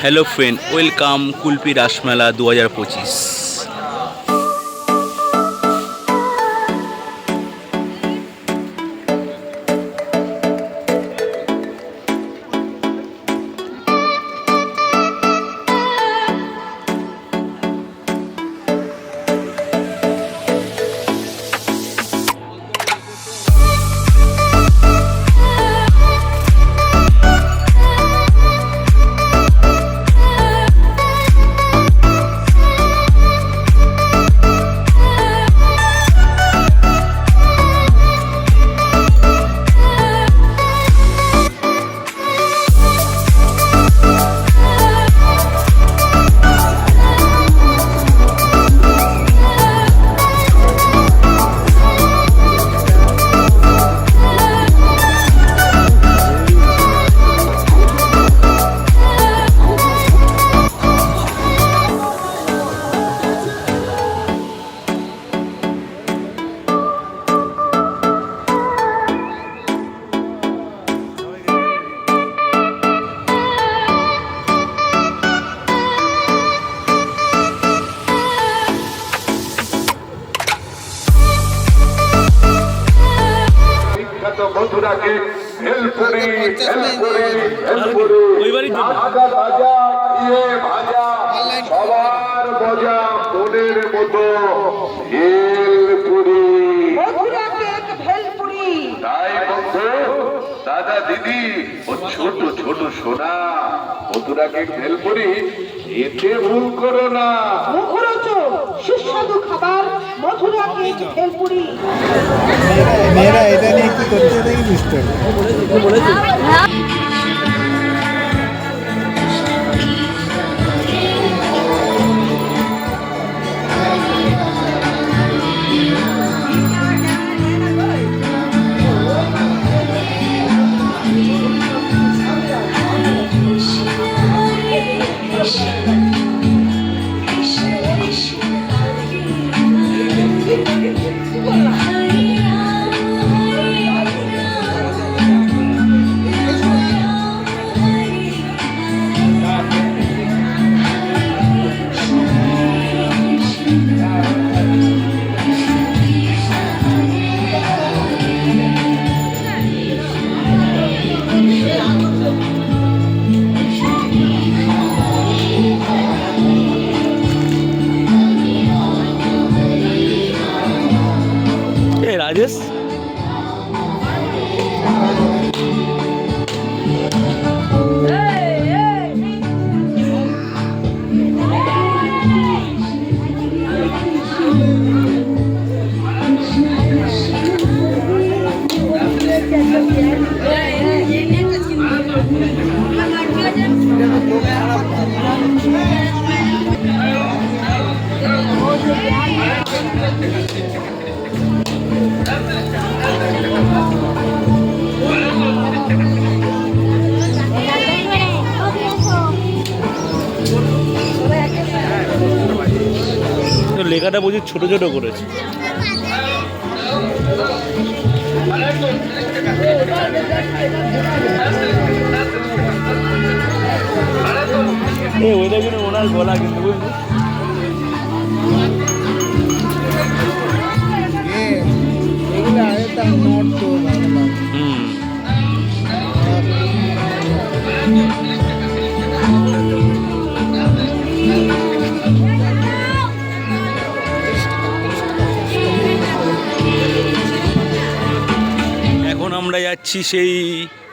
Hello friend welcome Kulpi Rasmela দু হাজার পঁচিশ তো। ভাজা ভাজা ইয়ে ভাজা। সবার মজা মনের মতো হেলপুরি তাই বন্ধু দাদা দিদি ও ছোট ছোট সোনা মথুরাকে হেলপুরি এতে ভুল করো না। মুখরোচক সুস্বাদু খাবার। মেয়েরা এটা নিয়ে কি করতে দেখি বুঝতে লেখাটা বুঝি ছোট ছোট করেছে। এ ওইটা কিন্তু ওনার গলা কিন্তু এখন আমরা যাচ্ছি সেই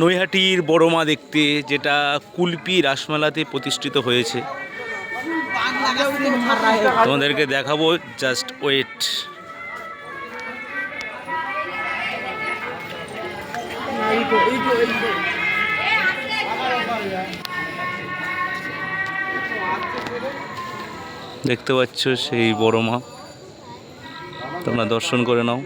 নৈহাটির বড় মা দেখতে, যেটা কুলপি রাসমেলাতে প্রতিষ্ঠিত হয়েছে। তোমাদেরকে দেখাবো জাস্ট ওয়েট দেখতে পাচ্ছ সেই বড় মা তোমরা দর্শন করে নাও।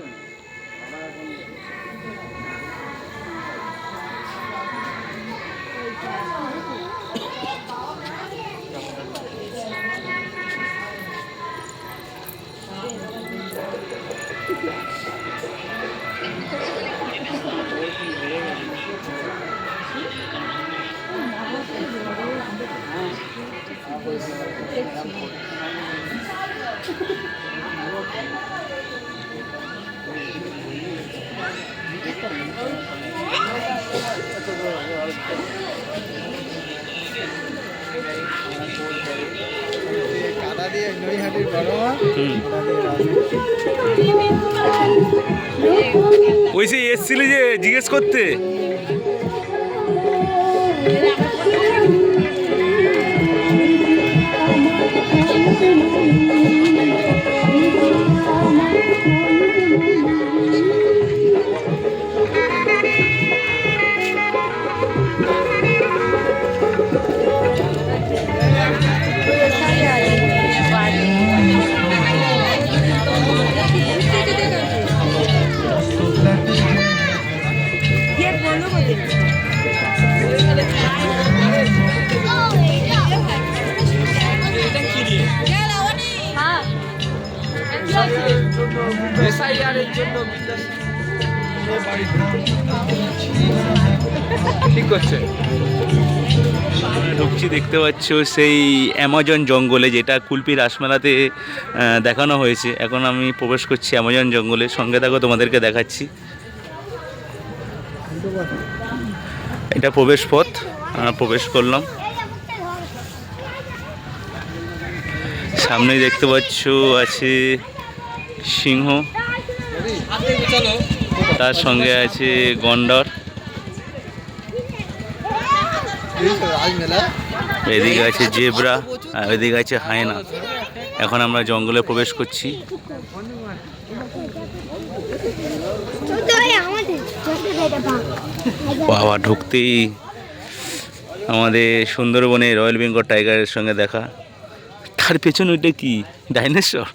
ওই সে এসছিলি যে জিজ্ঞেস করতে? ঢুকছি দেখতে পাচ্ছ সেই অ্যামাজন জঙ্গলে যেটা কুলপি রাসমেলাতে দেখানো হয়েছে। এখন আমি প্রবেশ করছি অ্যামাজন জঙ্গলে। সঙ্গে থাকো তোমাদেরকে দেখাচ্ছি। এটা প্রবেশ পথ। আমরা প্রবেশ করলাম। সামনে দেখতে পাচ্ছ আছে সিংহ। তার সঙ্গে আছে গন্ডর। এদিকে আছে জেব্রা, আর এদিকে আছে হায়না। এখন আমরা জঙ্গলে প্রবেশ করছি। বাবা, ঢুকতেই আমাদের সুন্দরবনে রয়্যাল বেঙ্গল টাইগারের সঙ্গে দেখা। তার পেছনে ওইটা কি? ডাইনোসর?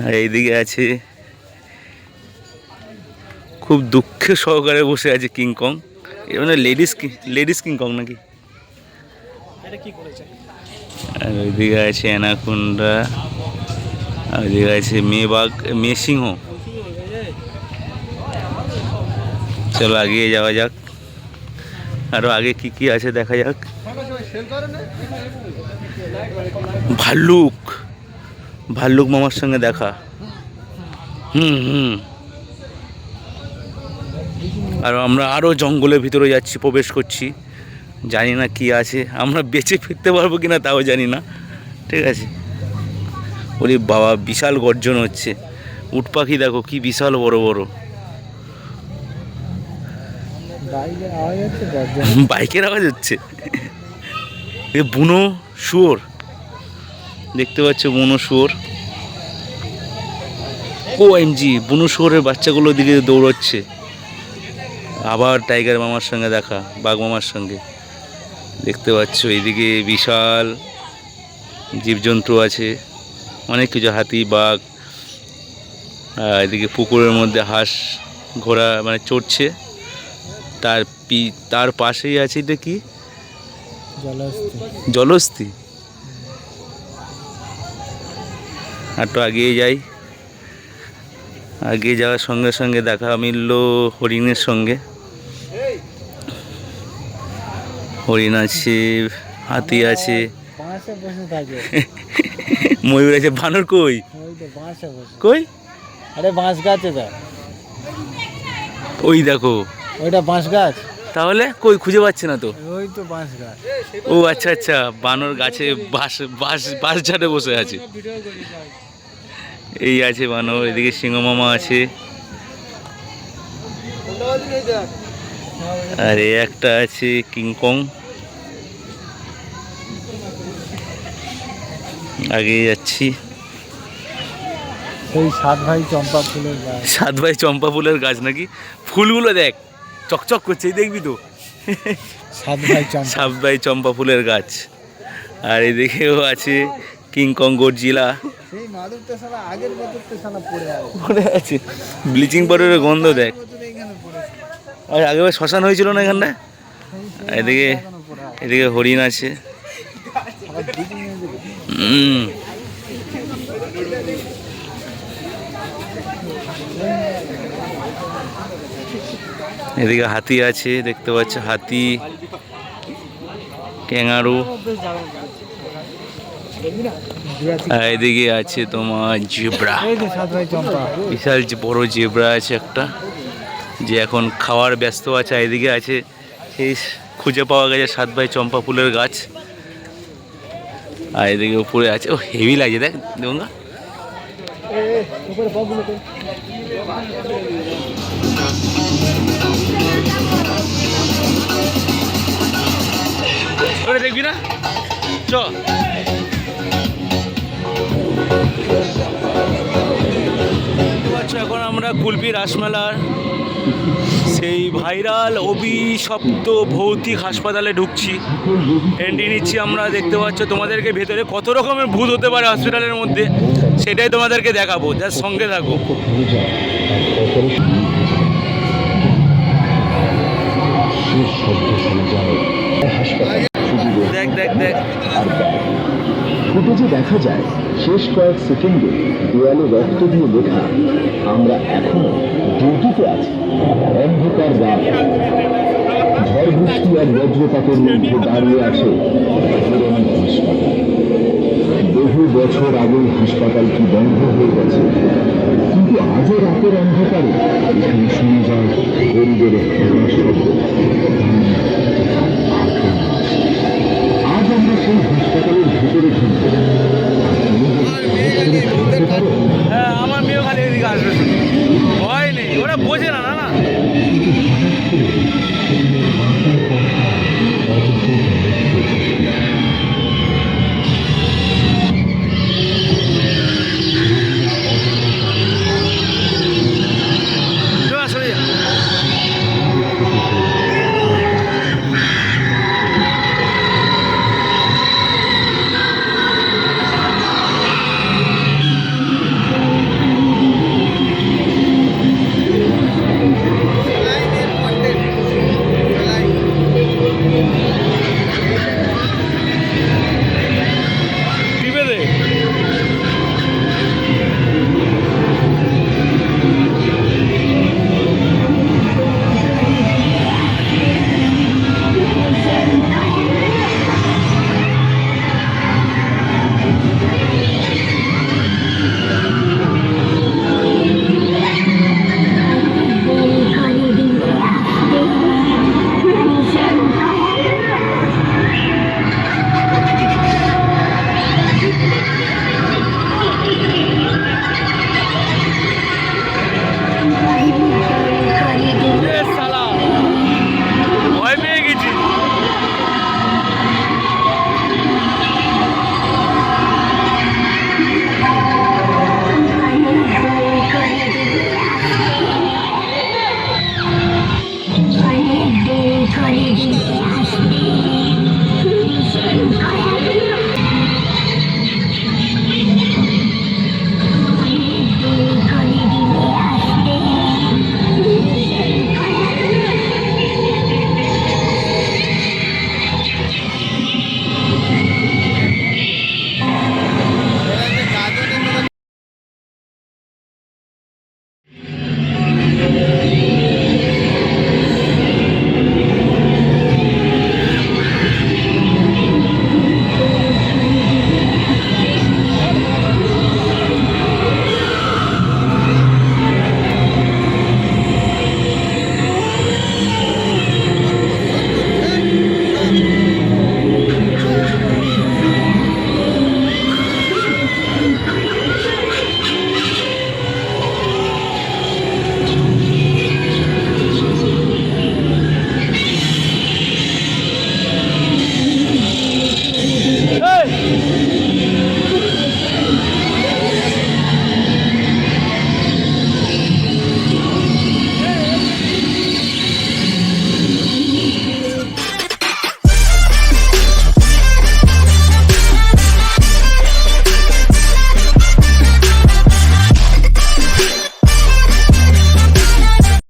আর এইদিকে আছে। খুব দুঃখে সহকারে বসে আছে কিংকং এ মানে লেডিস লেডিস কিংকং নাকি? আর ওইদিকে আছে অ্যানাকুন্ডা আর ওইদিকে আছে মেয়েবাগ মেয়ে সিংহ চলো এগিয়ে যাওয়া যাক। আরও আগে কি কি আছে দেখা যাক। ভাল্লুক। ভাল্লুক মামার সঙ্গে দেখা। হুম হুম। আর আমরা আরও জঙ্গলের ভিতরে যাচ্ছি প্রবেশ করছি। জানি না কি আছে আমরা বেঁচে ফিরতে পারব কি না তাও জানি না। ঠিক আছে। ওরে বাবা বিশাল গর্জন হচ্ছে। উট পাখি দেখো কি বিশাল বড় বড়। বাইকের আওয়াজ হচ্ছে। এ বুনো শুয়োর। দেখতে পাচ্ছ বুনো শুয়োর। ও এমজি বুনো শুয়োরের বাচ্চাগুলোর দিকে দৌড়চ্ছে। আবার টাইগার মামার সঙ্গে দেখা বাঘ মামার সঙ্গে। দেখতে পাচ্ছ এইদিকে বিশাল জীবজন্তু আছে অনেক কিছু হাতি বাঘ এদিকে পুকুরের মধ্যে হাঁস ঘোড়া মানে চড়ছে। তার পি তার পাশেই আছে এটা কি? জলস্থি জলস্থি একটু আগিয়ে যাই। আগিয়ে যাওয়ার সঙ্গে সঙ্গে দেখা মিলল হরিণের সঙ্গে। হরিণ আছে হাতি আছে। ময়ূর আছে বানর কই? কই? আরে বাঁশ গাছে ওই দেখো। ওইটা বাঁশ গাছ? তাহলে কই খুঁজে পাচ্ছে না তো? ওই তো বাঁশ গাছ। ও আচ্ছা আচ্ছা বানর গাছে বাঁশ বাঁশ বাঁশ ঝাড়ে বসে আছে। এই আছে বানর এদিকে সিংহ মামা আছে। আর একটা আছে কিংকং আগে যাচ্ছি। সাত ভাই চম্পা ফুলের গাছ। সাত ভাই চম্পা ফুলের গাছ নাকি? ফুলগুলো দেখ। চকচক করছে এই দেখবি তো। সাত ভাই চম্পা ফুলের গাছ। আর এদিকেও আছে কিংকং গর্জিলা। পড়ে আছে। ব্লিচিং পাউডারের গন্ধ দেখ। আর আগেবার শ্মশান হয়েছিল না এখানটায় এদিকে এদিকে হরিণ আছে। হুম। এদিকে হাতি আছে, দেখতে পাচ্ছ হাতি, ক্যাঙারু। এদিকে আছে তোমার জিব্রা। বিশাল বড় জেব্রা আছে একটা, যে এখন খাওয়ার ব্যস্ত আছে এদিকে আছে সেই খুঁজে পাওয়া গেছে সাত ভাই চম্পা ফুলের গাছ। আর এদিকে উপরে আছে, ও হেভি লাগছে, দেখ দেবঙ্গা ওরে দেখবি না? চ। এখন আমরা কুলপি রাসমেলার সেই ভাইরাল অভিশপ্ত ভৌতিক হাসপাতালে ঢুকছি। এন্ট্রি নিচ্ছি আমরা, দেখতে পাচ্ছ তোমাদেরকে ভেতরে কত রকমের ভূত হতে পারে হসপিটালের মধ্যে, সেটাই তোমাদেরকে দেখাবো যার সঙ্গে থাকো। ফুটেজে দেখা যায়, শেষ কয়েক সেকেন্ডে দেয়ালে রক্ত দিয়ে লেখা, আমরা এখনও ডিউটিতে আছি। অন্ধকার রাত। ঝড় বৃষ্টি আর বজ্রপাতের মধ্যে দাঁড়িয়ে আছে হাসপাতাল। বহু বছর আগে হাসপাতালটি বন্ধ হয়ে গেছে, কিন্তু আজও রাতের অন্ধকারে এখানে শোনা যায় গরিবের শব্দ